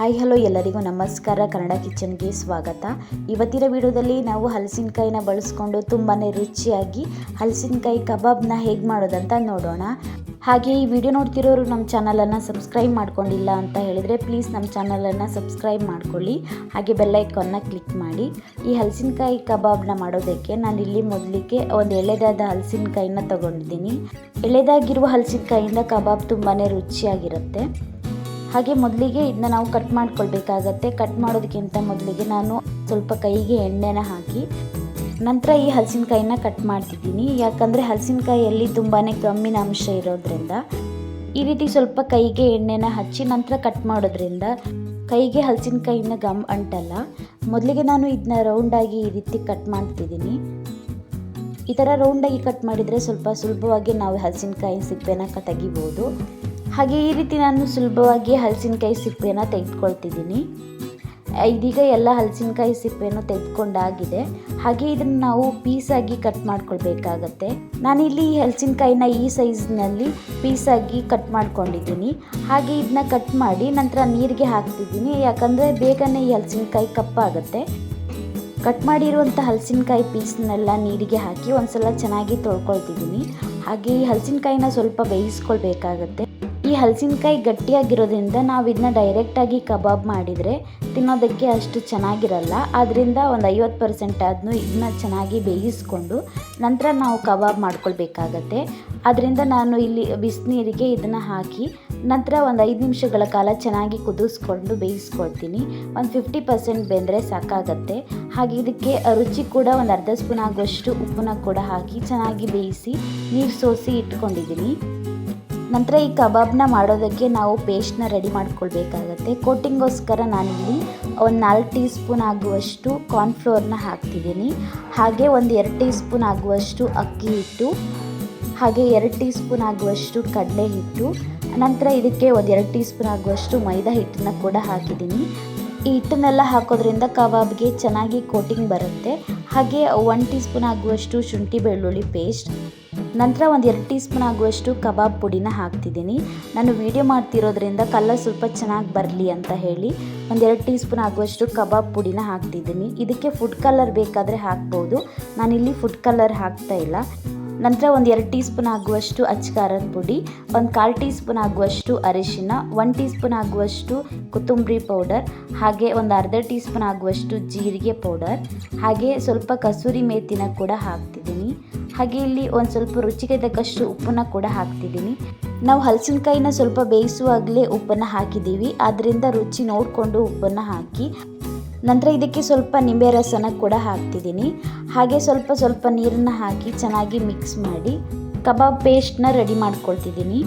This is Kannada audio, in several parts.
ಹಾಯ್, ಹಲೋ ಎಲ್ಲರಿಗೂ ನಮಸ್ಕಾರ. ಕನ್ನಡ ಕಿಚನ್ಗೆ ಸ್ವಾಗತ. ಇವತ್ತಿನ ವಿಡಿಯೋದಲ್ಲಿ ನಾವು ಹಲಸಿನಕಾಯಿನ ಬಳಸ್ಕೊಂಡು ತುಂಬಾ ರುಚಿಯಾಗಿ ಹಲಸಿನಕಾಯಿ ಕಬಾಬ್ನ ಹೇಗೆ ಮಾಡೋದಂತ ನೋಡೋಣ. ಹಾಗೆ ಈ ವಿಡಿಯೋ ನೋಡ್ತಿರೋರು ನಮ್ಮ ಚಾನಲನ್ನು ಸಬ್ಸ್ಕ್ರೈಬ್ ಮಾಡ್ಕೊಂಡಿಲ್ಲ ಅಂತ ಹೇಳಿದರೆ ಪ್ಲೀಸ್ ನಮ್ಮ ಚಾನಲನ್ನು ಸಬ್ಸ್ಕ್ರೈಬ್ ಮಾಡ್ಕೊಳ್ಳಿ. ಹಾಗೆ ಬೆಲ್ಲೈಕನ್ನ ಕ್ಲಿಕ್ ಮಾಡಿ. ಈ ಹಲಸಿನಕಾಯಿ ಕಬಾಬ್ನ ಮಾಡೋದಕ್ಕೆ ನಾನು ಇಲ್ಲಿ ಮೊದಲಿಗೆ ಒಂದು ಎಳೆದಾದ ಹಲಸಿನಕಾಯಿನ ತಗೊಂಡಿದ್ದೀನಿ. ಎಳೆದಾಗಿರುವ ಹಲಸಿನಕಾಯಿಂದ ಕಬಾಬ್ ತುಂಬಾ ರುಚಿಯಾಗಿರುತ್ತೆ. ಹಾಗೆ ಮೊದಲಿಗೆ ಇದನ್ನ ನಾವು ಕಟ್ ಮಾಡ್ಕೊಳ್ಬೇಕಾಗತ್ತೆ. ಕಟ್ ಮಾಡೋದಕ್ಕಿಂತ ಮೊದಲಿಗೆ ನಾನು ಸ್ವಲ್ಪ ಕೈಗೆ ಎಣ್ಣೆನ ಹಾಕಿ ನಂತರ ಈ ಹಲಸಿನಕಾಯಿನ ಕಟ್ ಮಾಡ್ತಿದ್ದೀನಿ. ಯಾಕಂದರೆ ಹಲಸಿನಕಾಯಿಯಲ್ಲಿ ತುಂಬಾ ಕಮ್ಮಿನ ಅಂಶ ಇರೋದ್ರಿಂದ ಈ ರೀತಿ ಸ್ವಲ್ಪ ಕೈಗೆ ಎಣ್ಣೆನ ಹಚ್ಚಿ ನಂತರ ಕಟ್ ಮಾಡೋದ್ರಿಂದ ಕೈಗೆ ಹಲಸಿನಕಾಯಿನ ಗಮ್ ಅಂಟಲ್ಲ. ಮೊದಲಿಗೆ ನಾನು ಇದನ್ನ ರೌಂಡಾಗಿ ಈ ರೀತಿ ಕಟ್ ಮಾಡ್ತಿದ್ದೀನಿ. ಈ ಥರ ರೌಂಡಾಗಿ ಕಟ್ ಮಾಡಿದರೆ ಸ್ವಲ್ಪ ಸುಲಭವಾಗಿ ನಾವು ಹಲಸಿನಕಾಯಿ ಸಿಪ್ಪೆನ ತೆಗಿಬೋದು. ಹಾಗೆ ಈ ರೀತಿ ನಾನು ಸುಲಭವಾಗಿ ಹಲಸಿನಕಾಯಿ ಸಿಪ್ಪೆನ ತೆಗೆದುಕೊಳ್ತಿದ್ದೀನಿ. ಇದೀಗ ಎಲ್ಲ ಹಲಸಿನಕಾಯಿ ಸಿಪ್ಪೆಯನ್ನು ತೆಗೆದುಕೊಂಡಾಗಿದೆ. ಹಾಗೆ ಇದನ್ನು ನಾವು ಪೀಸಾಗಿ ಕಟ್ ಮಾಡ್ಕೊಳ್ಬೇಕಾಗತ್ತೆ. ನಾನಿಲ್ಲಿ ಈ ಹಲಸಿನಕಾಯಿನ ಈ ಸೈಜ್ನಲ್ಲಿ ಪೀಸಾಗಿ ಕಟ್ ಮಾಡ್ಕೊಂಡಿದ್ದೀನಿ. ಹಾಗೆ ಇದನ್ನ ಕಟ್ ಮಾಡಿ ನಂತರ ನೀರಿಗೆ ಹಾಕ್ತಿದ್ದೀನಿ. ಯಾಕಂದರೆ ಬೇಗನೆ ಈ ಹಲಸಿನಕಾಯಿ ಕಪ್ಪಾಗುತ್ತೆ. ಕಟ್ ಮಾಡಿರುವಂಥ ಹಲಸಿನಕಾಯಿ ಪೀಸ್ನೆಲ್ಲ ನೀರಿಗೆ ಹಾಕಿ ಒಂದ್ಸಲ ಚೆನ್ನಾಗಿ ತೊಳ್ಕೊಳ್ತಿದ್ದೀನಿ. ಹಾಗೆ ಈ ಹಲಸಿನಕಾಯಿನ ಸ್ವಲ್ಪ ಬೇಯಿಸ್ಕೊಳ್ಬೇಕಾಗತ್ತೆ. ಈ ಹಲಸಿನಕಾಯಿ ಗಟ್ಟಿಯಾಗಿರೋದ್ರಿಂದ ನಾವು ಇದನ್ನ ಡೈರೆಕ್ಟಾಗಿ ಕಬಾಬ್ ಮಾಡಿದರೆ ತಿನ್ನೋದಕ್ಕೆ ಅಷ್ಟು ಚೆನ್ನಾಗಿರಲ್ಲ. ಆದ್ದರಿಂದ ಒಂದು ಐವತ್ತು ಪರ್ಸೆಂಟ್ ಅದನ್ನು ಇದನ್ನ ಚೆನ್ನಾಗಿ ಬೇಯಿಸ್ಕೊಂಡು ನಂತರ ನಾವು ಕಬಾಬ್ ಮಾಡ್ಕೊಳ್ಬೇಕಾಗತ್ತೆ. ಅದರಿಂದ ನಾನು ಇಲ್ಲಿ ಬಿಸಿನೀರಿಗೆ ಇದನ್ನು ಹಾಕಿ ನಂತರ ಒಂದು ಐದು ನಿಮಿಷಗಳ ಕಾಲ ಚೆನ್ನಾಗಿ ಕುದಿಸ್ಕೊಂಡು ಬೇಯಿಸ್ಕೊಳ್ತೀನಿ. ಒಂದು ಫಿಫ್ಟಿ ಪರ್ಸೆಂಟ್ ಬೆಂದರೆ ಸಾಕಾಗತ್ತೆ. ಹಾಗೆ ಇದಕ್ಕೆ ರುಚಿ ಕೂಡ ಒಂದು ಅರ್ಧ ಸ್ಪೂನ್ ಆಗುವಷ್ಟು ಉಪ್ಪನ್ನ ಕೂಡ ಹಾಕಿ ಚೆನ್ನಾಗಿ ಬೇಯಿಸಿ ನೀರು ಸೋಸಿ ಇಟ್ಕೊಂಡಿದ್ದೀನಿ ನಂತರ ಈ ಕಬಾಬ್ನ ಮಾಡೋದಕ್ಕೆ ನಾವು ಪೇಸ್ಟ್ನ ರೆಡಿ ಮಾಡ್ಕೊಳ್ಬೇಕಾಗತ್ತೆ. ಕೋಟಿಂಗೋಸ್ಕರ ನಾನಿಲ್ಲಿ ಒಂದು ನಾಲ್ಕು ಟೀ ಸ್ಪೂನ್ ಆಗುವಷ್ಟು ಕಾರ್ನ್ಫ್ಲೋರ್ನ ಹಾಕ್ತಿದ್ದೀನಿ. ಹಾಗೆ ಒಂದು ಎರಡು ಟೀ ಸ್ಪೂನ್ ಆಗುವಷ್ಟು ಅಕ್ಕಿ ಹಿಟ್ಟು. ಹಾಗೆ ಎರಡು ಟೀ ಸ್ಪೂನ್ ಆಗುವಷ್ಟು ಕಡಲೆ ಹಿಟ್ಟು. ನಂತರ ಇದಕ್ಕೆ ಒಂದು ಎರಡು ಟೀ ಸ್ಪೂನ್ ಆಗುವಷ್ಟು ಮೈದಾ ಹಿಟ್ಟನ್ನ ಕೂಡ ಹಾಕಿದ್ದೀನಿ. ಹಿಟ್ಟನ್ನೆಲ್ಲ ಹಾಕೋದ್ರಿಂದ ಕಬಾಬ್ಗೆ ಚೆನ್ನಾಗಿ ಕೋಟಿಂಗ್ ಬರುತ್ತೆ. ಹಾಗೆ ಒನ್ ಟೀ ಸ್ಪೂನ್ ಆಗುವಷ್ಟು ಶುಂಠಿ ಬೆಳ್ಳುಳ್ಳಿ ಪೇಸ್ಟ್. ನಂತರ ಒಂದು ಎರಡು ಟೀ ಸ್ಪೂನ್ ಆಗುವಷ್ಟು ಕಬಾಬ್ ಪುಡಿನ ಹಾಕ್ತಿದ್ದೀನಿ. ನಾನು ವಿಡಿಯೋ ಮಾಡ್ತಿರೋದ್ರಿಂದ ಕಲರ್ ಸ್ವಲ್ಪ ಚೆನ್ನಾಗಿ ಬರಲಿ ಅಂತ ಹೇಳಿ ಒಂದೆರಡು ಟೀ ಸ್ಪೂನ್ ಆಗುವಷ್ಟು ಕಬಾಬ್ ಪುಡಿನ ಹಾಕ್ತಿದ್ದೀನಿ. ಇದಕ್ಕೆ ಫುಡ್ ಕಲರ್ ಬೇಕಾದರೆ ಹಾಕ್ಬೋದು. ನಾನಿಲ್ಲಿ ಫುಡ್ ಕಲರ್ ಹಾಕ್ತಾ ಇಲ್ಲ. ನಂತರ ಒಂದು ಎರಡು ಟೀ ಸ್ಪೂನ್ ಆಗುವಷ್ಟು ಅಚ್ಚಕಾರದ ಪುಡಿ, ಒಂದು ಕಾಲು ಟೀ ಸ್ಪೂನ್ ಆಗುವಷ್ಟು ಅರಿಶಿನ, ಒಂದು ಟೀ ಸ್ಪೂನ್ ಆಗುವಷ್ಟು ಕೊತ್ತಂಬರಿ ಪೌಡರ್, ಹಾಗೆ ಒಂದು ಅರ್ಧ ಟೀ ಸ್ಪೂನ್ ಆಗುವಷ್ಟು ಜೀರಿಗೆ ಪೌಡರ್, ಹಾಗೆ ಸ್ವಲ್ಪ ಕಸೂರಿ ಮೇತಿನ ಕೂಡ ಹಾಕ್ತಿದ್ದೀನಿ. ಹಾಗೆ ಇಲ್ಲಿ ಒಂದು ಸ್ವಲ್ಪ ರುಚಿಗೆ ತಕ್ಕಷ್ಟು ಉಪ್ಪನ್ನ ಕೂಡ ಹಾಕ್ತಿದ್ದೀನಿ. ನಾವು ಹಲಸಿನಕಾಯಿನ ಸ್ವಲ್ಪ ಬೇಯಿಸುವಾಗಲೇ ಉಪ್ಪನ್ನು ಹಾಕಿದ್ದೀವಿ. ಆದ್ದರಿಂದ ರುಚಿ ನೋಡಿಕೊಂಡು ಉಪ್ಪನ್ನು ಹಾಕಿ ನಂತರ ಇದಕ್ಕೆ ಸ್ವಲ್ಪ ನಿಂಬೆ ರಸನ ಕೂಡ ಹಾಕ್ತಿದ್ದೀನಿ. ಹಾಗೆ ಸ್ವಲ್ಪ ಸ್ವಲ್ಪ ನೀರನ್ನು ಹಾಕಿ ಚೆನ್ನಾಗಿ ಮಿಕ್ಸ್ ಮಾಡಿ ಕಬಾಬ್ ಪೇಸ್ಟ್ನ ರೆಡಿ ಮಾಡ್ಕೊಳ್ತಿದ್ದೀನಿ.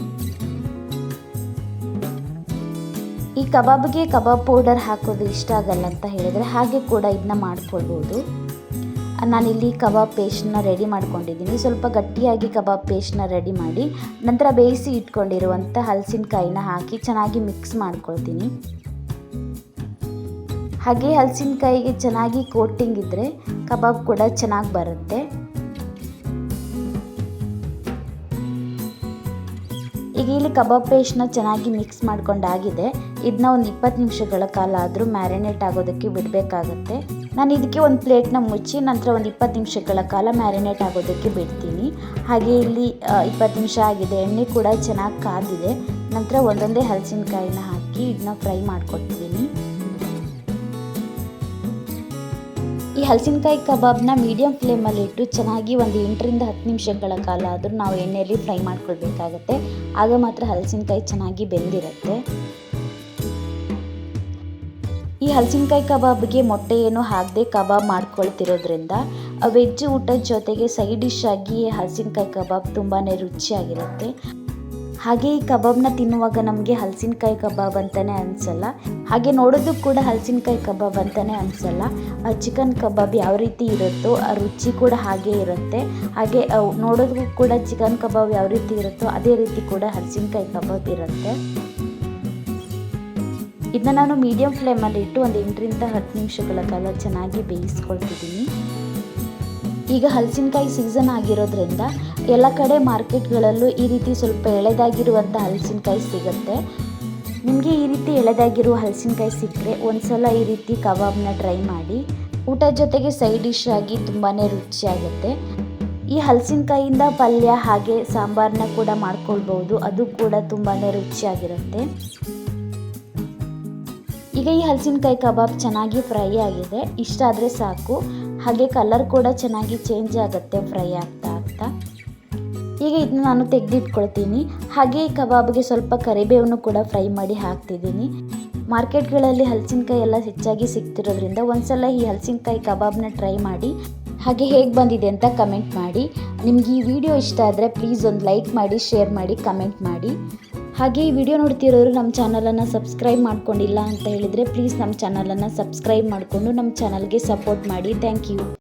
ಈ ಕಬಾಬ್ಗೆ ಕಬಾಬ್ ಪೌಡರ್ ಹಾಕೋದು ಇಷ್ಟ ಆಗಲ್ಲ ಅಂತ ಹೇಳಿದರೆ ಹಾಗೆ ಕೂಡ ಇದನ್ನ ಮಾಡ್ಕೊಳ್ಬೋದು. ನಾನಿಲ್ಲಿ ಕಬಾಬ್ ಪೇಸ್ಟ್ನ ರೆಡಿ ಮಾಡ್ಕೊಂಡಿದ್ದೀನಿ. ಸ್ವಲ್ಪ ಗಟ್ಟಿಯಾಗಿ ಕಬಾಬ್ ಪೇಸ್ಟ್ನ ರೆಡಿ ಮಾಡಿ ನಂತರ ಬೇಯಿಸಿ ಇಟ್ಕೊಂಡಿರುವಂಥ ಹಲಸಿನಕಾಯಿನ ಹಾಕಿ ಚೆನ್ನಾಗಿ ಮಿಕ್ಸ್ ಮಾಡ್ಕೊಳ್ತೀನಿ. ಹಾಗೆ ಹಲಸಿನಕಾಯಿಗೆ ಚೆನ್ನಾಗಿ ಕೋಟಿಂಗ್ ಇದ್ದರೆ ಕಬಾಬ್ ಕೂಡ ಚೆನ್ನಾಗಿ ಬರುತ್ತೆ. ಈಗ ಇಲ್ಲಿ ಕಬಾಬ್ ಪೇಸ್ಟ್ನ ಚೆನ್ನಾಗಿ ಮಿಕ್ಸ್ ಮಾಡ್ಕೊಂಡಾಗಿದೆ. ಇದನ್ನ ಒಂದು ಇಪ್ಪತ್ತು ನಿಮಿಷಗಳ ಕಾಲ ಆದರೂ ಮ್ಯಾರಿನೇಟ್ ಆಗೋದಕ್ಕೆ ಬಿಡಬೇಕಾಗತ್ತೆ. ನಾನು ಇದಕ್ಕೆ ಒಂದು ಪ್ಲೇಟ್ನ ಮುಚ್ಚಿ ನಂತರ ಒಂದು ಇಪ್ಪತ್ತು ನಿಮಿಷಗಳ ಕಾಲ ಮ್ಯಾರಿನೇಟ್ ಆಗೋದಕ್ಕೆ ಬಿಡ್ತೀನಿ. ಹಾಗೆ ಇಲ್ಲಿ ಇಪ್ಪತ್ತು ನಿಮಿಷ ಆಗಿದೆ. ಎಣ್ಣೆ ಕೂಡ ಚೆನ್ನಾಗಿ ಕಾದಿದೆ. ನಂತರ ಒಂದೊಂದೇ ಹಲಸಿನಕಾಯಿನ ಹಾಕಿ ಇದನ್ನ ಫ್ರೈ ಮಾಡ್ಕೊಡ್ತಿದ್ದೀನಿ ಈ ಹಲಸಿನಕಾಯಿ ಕಬಾಬ್ನ ಮೀಡಿಯಮ್ ಫ್ಲೇಮಲ್ಲಿ ಇಟ್ಟು ಚೆನ್ನಾಗಿ ಒಂದು ಎಂಟರಿಂದ ಹತ್ತು ನಿಮಿಷಗಳ ಕಾಲ ಆದರೂ ನಾವು ಎಣ್ಣೆಯಲ್ಲಿ ಫ್ರೈ ಮಾಡ್ಕೊಳ್ಬೇಕಾಗತ್ತೆ. ಆಗ ಮಾತ್ರ ಹಲಸಿನಕಾಯಿ ಚೆನ್ನಾಗಿ ಬೆಂದಿರುತ್ತೆ. ಈ ಹಲಸಿನಕಾಯಿ ಕಬಾಬ್ಗೆ ಮೊಟ್ಟೆ ಏನು ಹಾಕದೆ ಕಬಾಬ್ ಮಾಡ್ಕೊಳ್ತಿರೋದ್ರಿಂದ ವೆಜ್ ಊಟದ ಜೊತೆಗೆ ಸೈಡ್ ಡಿಶ್ ಆಗಿ ಹಲಸಿನಕಾಯಿ ಕಬಾಬ್ ತುಂಬಾ ರುಚಿಯಾಗಿರುತ್ತೆ. ಹಾಗೆ ಈ ಕಬಾಬ್ನ ತಿನ್ನುವಾಗ ನಮಗೆ ಹಲಸಿನಕಾಯಿ ಕಬಾಬ್ ಅಂತಲೇ ಅನಿಸಲ್ಲ. ಹಾಗೆ ನೋಡೋದಕ್ಕೆ ಕೂಡ ಹಲಸಿನಕಾಯಿ ಕಬಾಬ್ ಅಂತಲೇ ಅನಿಸಲ್ಲ. ಚಿಕನ್ ಕಬಾಬ್ ಯಾವ ರೀತಿ ಇರುತ್ತೋ ಆ ರುಚಿ ಕೂಡ ಹಾಗೆ ಇರುತ್ತೆ. ಹಾಗೆ ನೋಡೋದಕ್ಕೂ ಕೂಡ ಚಿಕನ್ ಕಬಾಬ್ ಯಾವ ರೀತಿ ಇರುತ್ತೋ ಅದೇ ರೀತಿ ಕೂಡ ಹಲಸಿನಕಾಯಿ ಕಬಾಬ್ ಇರುತ್ತೆ. ಇದನ್ನ ನಾನು ಮೀಡಿಯಂ ಫ್ಲೇಮಲ್ಲಿ ಇಟ್ಟು ಒಂದು ಎಂಟರಿಂದ ಹತ್ತು ನಿಮಿಷಗಳ ಕಾಲ ಚೆನ್ನಾಗಿ ಬೇಯಿಸ್ಕೊಳ್ತಿದ್ದೀನಿ. ಈಗ ಹಲಸಿನಕಾಯಿ ಸೀಸನ್ ಆಗಿರೋದ್ರಿಂದ ಎಲ್ಲ ಕಡೆ ಮಾರ್ಕೆಟ್ಗಳಲ್ಲೂ ಈ ರೀತಿ ಸ್ವಲ್ಪ ಎಳೆದಾಗಿರುವಂಥ ಹಲಸಿನಕಾಯಿ ಸಿಗುತ್ತೆ. ನಿಮಗೆ ಈ ರೀತಿ ಎಳೆದಾಗಿರುವ ಹಲಸಿನಕಾಯಿ ಸಿಕ್ಕರೆ ಒಂದು ಸಲ ಈ ರೀತಿ ಕಬಾಬ್ನ ಟ್ರೈ ಮಾಡಿ. ಊಟ ಜೊತೆಗೆ ಸೈಡ್ ಡಿಶ್ ಆಗಿ ತುಂಬಾ ರುಚಿಯಾಗುತ್ತೆ. ಈ ಹಲಸಿನಕಾಯಿಂದ ಪಲ್ಯ ಹಾಗೆ ಸಾಂಬಾರನ್ನ ಕೂಡ ಮಾಡ್ಕೊಳ್ಬೋದು ಅದು ಕೂಡ ತುಂಬಾ ರುಚಿಯಾಗಿರುತ್ತೆ. ಈಗ ಈ ಹಲಸಿನಕಾಯಿ ಕಬಾಬ್ ಚೆನ್ನಾಗಿ ಫ್ರೈ ಆಗಿದೆ. ಇಷ್ಟ ಆದರೆ ಸಾಕು. ಹಾಗೆ ಕಲರ್ ಕೂಡ ಚೆನ್ನಾಗಿ ಚೇಂಜ್ ಆಗುತ್ತೆ, ಫ್ರೈ ಆಗ್ತಾ ಆಗ್ತಾ. ಈಗ ಇದನ್ನ ನಾನು ತೆಗೆದಿಟ್ಕೊಳ್ತೀನಿ. ಹಾಗೆ ಈ ಕಬಾಬ್ಗೆ ಸ್ವಲ್ಪ ಕರಿಬೇವನ್ನು ಕೂಡ ಫ್ರೈ ಮಾಡಿ ಹಾಕ್ತಿದ್ದೀನಿ. ಮಾರ್ಕೆಟ್ಗಳಲ್ಲಿ ಹಲಸಿನಕಾಯಿ ಎಲ್ಲ ಹೆಚ್ಚಾಗಿ ಸಿಗ್ತಿರೋದ್ರಿಂದ ಒಂದ್ಸಲ ಈ ಹಲಸಿನಕಾಯಿ ಕಬಾಬ್ನ ಟ್ರೈ ಮಾಡಿ. ಹಾಗೆ ಹೇಗೆ ಬಂದಿದೆ ಅಂತ ಕಮೆಂಟ್ ಮಾಡಿ. ನಿಮ್ಗೆ ಈ ವಿಡಿಯೋ ಇಷ್ಟ ಆದರೆ ಪ್ಲೀಸ್ ಒಂದು ಲೈಕ್ ಮಾಡಿ ಶೇರ್ ಮಾಡಿ ಕಮೆಂಟ್ ಮಾಡಿ. ಹಾಗೆ ಈ ವಿಡಿಯೋ ನೋಡ್ತಿರೋರು ನಮ್ಮ ಚಾನಲನ್ನು ಸಬ್ಸ್ಕ್ರೈಬ್ ಮಾಡ್ಕೊಂಡಿಲ್ಲ ಅಂತ ಹೇಳಿದರೆ ಪ್ಲೀಸ್ ನಮ್ಮ ಚಾನಲನ್ನು ಸಬ್ಸ್ಕ್ರೈಬ್ ಮಾಡಿಕೊಂಡು ನಮ್ಮ ಚಾನಲ್ಗೆ ಸಪೋರ್ಟ್ ಮಾಡಿ. Thank you